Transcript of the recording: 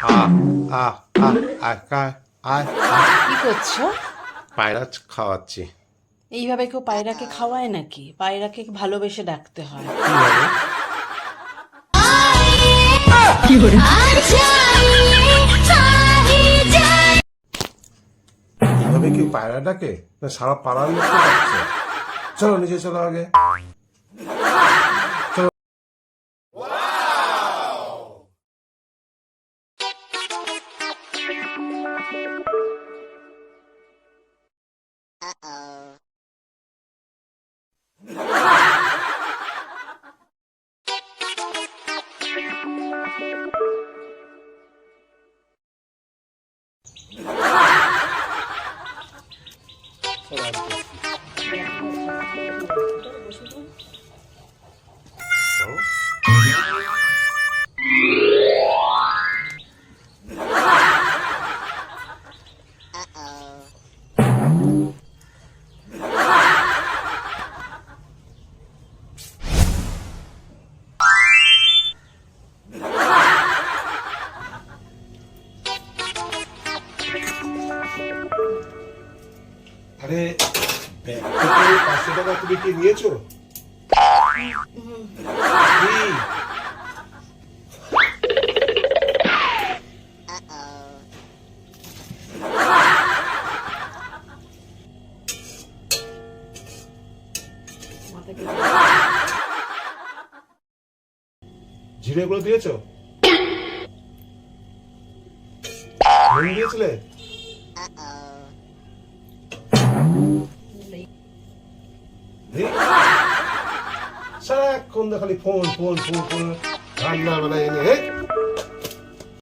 আ আ আ কা- করছ? পায়রা খাওয়াচ্ছি। এইভাবে কেউ পায়রাকে খাওয়ায় নাকি? পায়রাকে ভালোবেসে ডাকতে হয়। কীভাবে এভাবে কি পায়রা ডাকে? না সারা পাড়ার লোক চলো নিচে চলো আগে। Uh-oh. Hold on. আরে পাঁচশো টাকা তুমি কি নিয়েছো? কি? জিরে গুলো দিয়েছ দিয়েছিলে সারাক্ষণ খালি ফোন ফোন ফোন ফোন। রান্না বান্না এনে